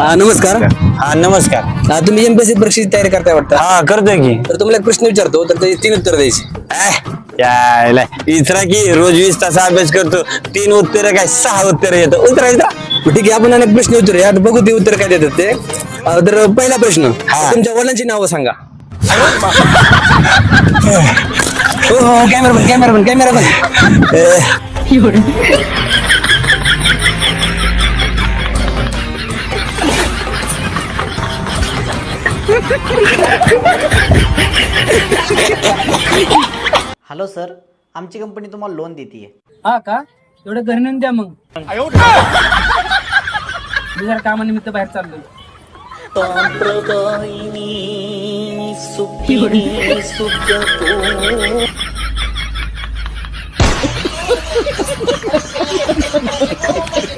हा नमस्कार. हा नमस्कार. हा तुम्ही एमपीएससी परीक्षेची तयारी करताय वाटतं? हा करतोय की. तर तुम्हाला एक प्रश्न विचारतो तर त्याची तीन उत्तर द्यायची. ऐ, यायला. इचरा की रोज वीस तास अभ्यास करतो तीन उत्तर काय सहा उत्तर येतं. उतरा इतरा मग ठीक आहे आपण अनेक प्रश्न विचारूया. आता बघू ते उत्तर काय देतात ते. अं, तर पहिला प्रश्न हा. तुमच्या वडिलांची नावं सांगा. हो हो कॅमेरा पण कॅमेरा पण कॅमेरा पण हॅलो सर आमची कंपनी तुम्हाला लोन देते हा का? एवढं घरी नेऊन द्या मग. मी जरा कामानिमित्त बाहेर चाललोय.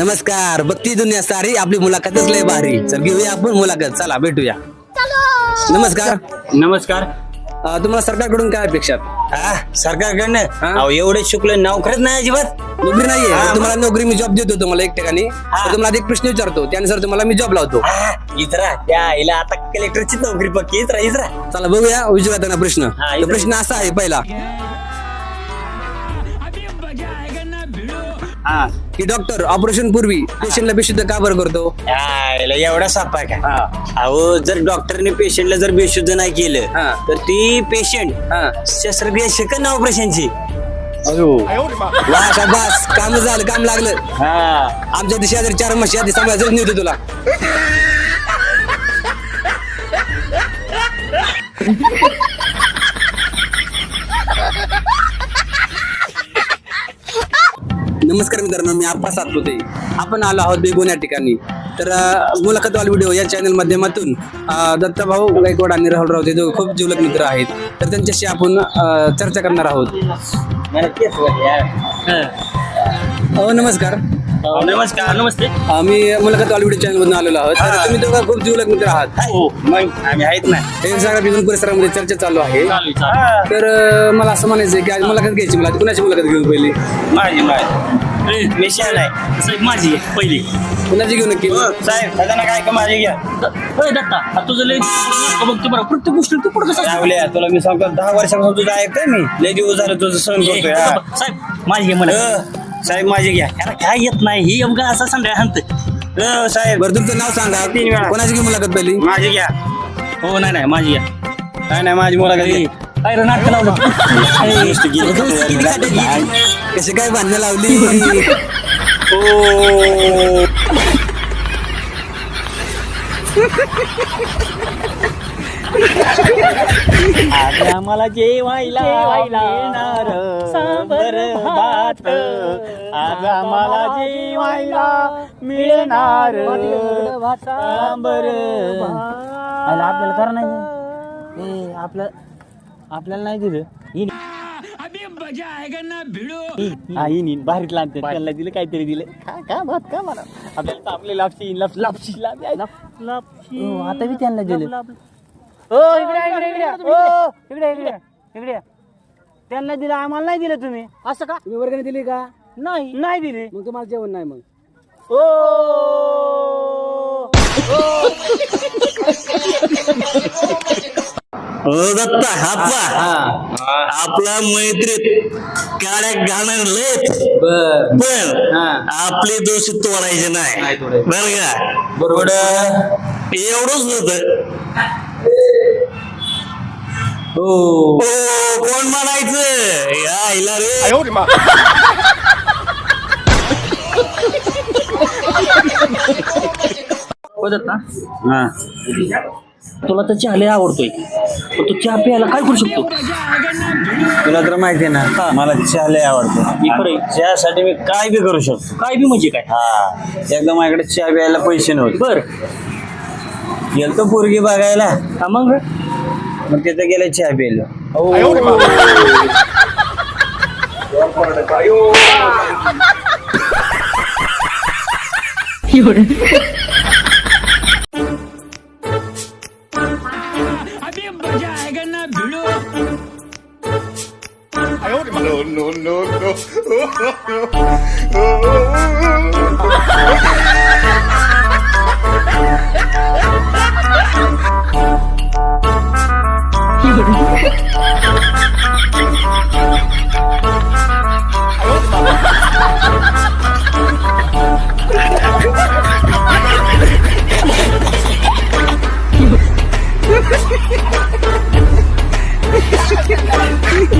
नमस्कार बघती दुनिया सारी आपली मुलाखतच लय भारी. चल घेऊया आपण मुलाखत. चला भेटूया. नमस्कार. नमस्कार. अं, तुम्हाला सरकारकडून काय अपेक्षा? आहेत? हा सरकारकडनं? हा? अहो एवढे शुक्ल नोकरच नाही अजिबात. नोकरी नाहीये. हा, तुम्हाला नोकरी मी जॉब देतो तुम्हाला एक ठिकाणी तर तुम्हाला एक प्रश्न विचारतो. त्यानुसार तुम्हाला मी जॉब लावतो. हा, इचरा त्या आईला आता कलेक्टरची नोकरी पक्की. इचरा इचरा चला बघूया. विचारा त्यांना प्रश्न. हा, तर प्रश्न असा आहे पहिला. हा. की डॉक्टर ऑपरेशन पूर्वी पेशंटला बेशुद्ध का बरं करतो यायला एवढा सापा का? अहो जर डॉक्टरने पेशंटला जर बेशुद्ध नाही केलं हा. तर ती पेशंट हा. शस्त्रक्रिया शिकत ना ऑपरेशनची वा शाबास. काम झालं काम लागलं. हा. आमच्या दिशा शेजारी चार म्हशी आधी सांभाळायचं नव्हतं तुला. नमस्कार मित्रांनो मी आप्पा सातपुते. आपण आलो आहोत बेगोन या ठिकाणी. तर मुलाखतवाल व्हिडिओ या चॅनल माध्यमातून दत्ताभाऊ गायकवाड आणि राहुल राऊत हे दोघे खूप जिवलक मित्र आहेत. तर त्यांच्याशी आपण चर्चा करणार आहोत. हो नमस्कार. नमस्कार नमस्ते. आम्ही मुलाखतवाल व्हिडिओ चॅनल मधून आलेलो आहोत. तर तुम्ही दोघं खूप जिवलक मित्र आहात. हो आम्ही आहेत ना. हे सगळ्या परिसरामध्ये चर्चा चालू आहे. तर मला असं म्हणायचं आहे की आज मुलाखत घ्यायची मला कुणाची मुलाखत घेऊन पहिली? माझी माझी. मी आहे साहेब माझी आहे पहिली. कुणाची घेऊ नक्की? साहेब सगळ्यांना काय का माझी घ्या. होय दत्ता आता तुझं लय बघतो बरं प्रत्येक गोष्टी तू पुढे कसं तुला मी सांगतो दहा वर्षापासून तुझं ऐकतोय मी. लय दिवस झालं तुझं सहन करतोय हा. साहेब माझी घे मला. अ, साहेब माझी घ्या. याला काय येत नाही ही अवघा असा संध्या हंत अ, साहेब. बरं तुमचं नाव सांगा. तीन वेळा. कोणाची घेऊ मुलाखत पहिली? माझी घ्या. हो नाही नाही माझी घ्या. नाही नाही माझी मुलाखत घे. काय रे नाटक लावलं. कशी काय भांडणं लावली? ओ. आज आम्हाला जेवायला मिळणार सांबर भात. आज आम्हाला जेवायला मिळणार सांबर आपल्याला करा नाही. आपलं आपल्याला नाही दिलं. हिने- हा, हिने भारीत लागते त्याला दिलं काहीतरी दिलं. का का भात का मला. आपल्याला तर आपले लापशी लाप लापशी लाप लापशी. आता बी त्यांना दिलं. हो इकडे या, इकडे इकडे या. हो इकडे इकडे इकडे. या. त्यांना दिलं आम्हाला नाही दिलं तुम्ही. असं का? तुम्ही वर्गाने दिली का? नाही. नाही दिले. मग तुम्हाला जेवण नाही मग. ओ. दत्ता हापा. आपला मैत्रीत काड्या घालणार लय बर. पण हा. आपले दोष तोडायचे नाही. बरं का? बरोबर. एवढंच होत. हो. ओ कोण म्हणायचं? या आईला रे. हो दत्ता हा. तुला तर चहा लय आवडतोय. पण तू चहा प्यायला काय करू शकतो? तुला तर माहिती आहे ना मला चहा लय आवडतो चहासाठी मी काय बी करू शकतो. काय बी म्हणजे काय? हा. एकदा माझ्याकडे चहा प्यायला पैसे नव्हते. बर. गेलतो पोरगी बघायला. हा मग? मग तिथं गेलं चहा प्यायला.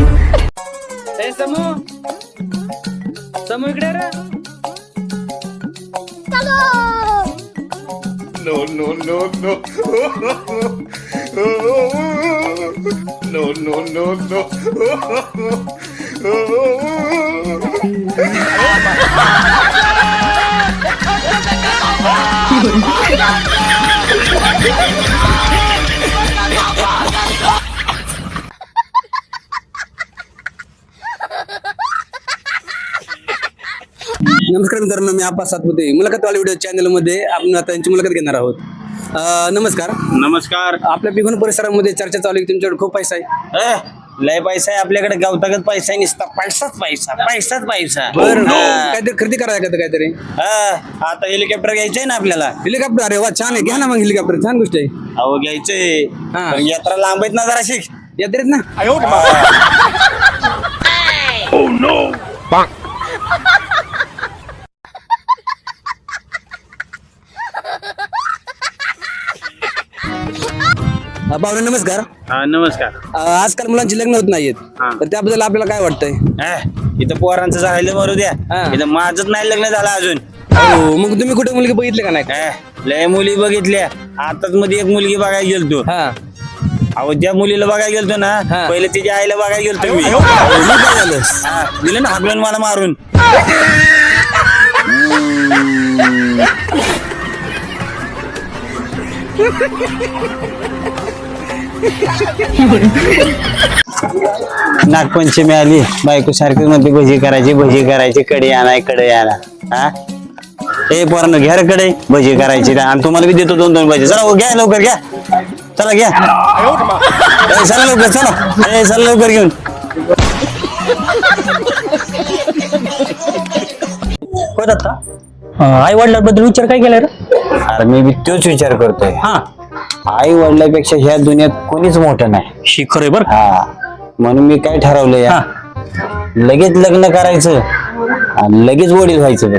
ए समू समू इकडे रे No, no, no, no. नमस्कार मित्रांनो मी आप्पा सातपुते. मुलाखतवाली व्हिडिओ चॅनलमध्ये आपण आता यांची मुलाखत घेणार आहोत. अं, नमस्कार. नमस्कार. आपल्या पिघून परिसरामध्ये चर्चा चालू आहे की तुमच्याकडे खूप पैसा आहे. लय पैसा आहे आपल्याकडे गावतागत पैसा नुसता पैसाच पैसा पैसाच पैसा. बरं हा. काहीतरी खरेदी करायला का काहीतरी? हा, आता हेलिकॉप्टर घ्यायचंय ना आपल्याला. हेलिकॉप्टर अरे वा छान आहे. घ्या ना मग हेलिकॉप्टर छान गोष्ट आहे. अहो घ्यायचंय. हा. पण यात्रा लांब आहेत ना जरा शिक यात्रेत ना? पाहुणे नमस्कार. हा नमस्कार. अं, आजकाल मुलांची लग्न होत नाहीयेत. हा. तर त्याबद्दल आपल्याला काय वाटतंय? इथं पोरांचं झालं मरू द्या. हा. इथं माझंच नाही लग्न झालं अजून. हो मग तुम्ही कुठे मुलगी बघितली का नाही? लय मुली बघितल्या. आताच मध्ये एक मुलगी बघायला गेलतो. हा. अहो ज्या मुलीला बघायला गेलतो ना हा. पहिले तिच्या आईला बघायला गेलतो मी. मग काय झालं हा, दिलं ना हाकलून मला मारून. नागपंचमी आली. बायको सारखी मध्ये भजी करायची भजी करायची कडी आणायकडे आणा हा? ए पोरांनो घ्या रे कडे भजी करायची. आणि तुम्हाला बी देतो दोन दोन भजी. चला हो, घ्या लवकर घ्या. चला घ्या. ए, चला लवकर चला. ए, चला लवकर घेऊन. होत आता आई वडिलांबद्दल विचार काय केला रे? अरे मी बी तोच विचार करतोय. हा. आई वडिलापेक्षा ह्या दुनियात कोणीच मोठं नाही. शिखर आहे बर हा. म्हणून मी काय ठरवलंय हा. लगेच लग्न करायचं आणि लगेच वडील व्हायचं बघ.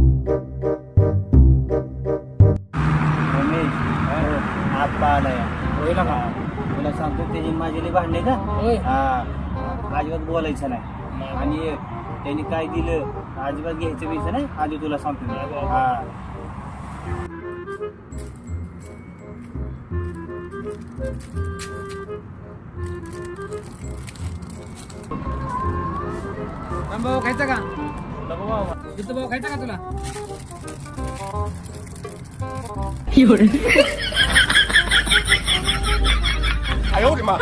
तुला सांगतो त्याची माझी लई भांडणे का? हा. अजिबात बोलायचं नाही. आणि त्यांनी काय दिलं? अजिबात घ्यायचं बियचं नाही. आधी तुला सांगतो. मी. हा. भाऊ खायचा का? तिथं भाऊ खायचा का तुला? 哎呦我的妈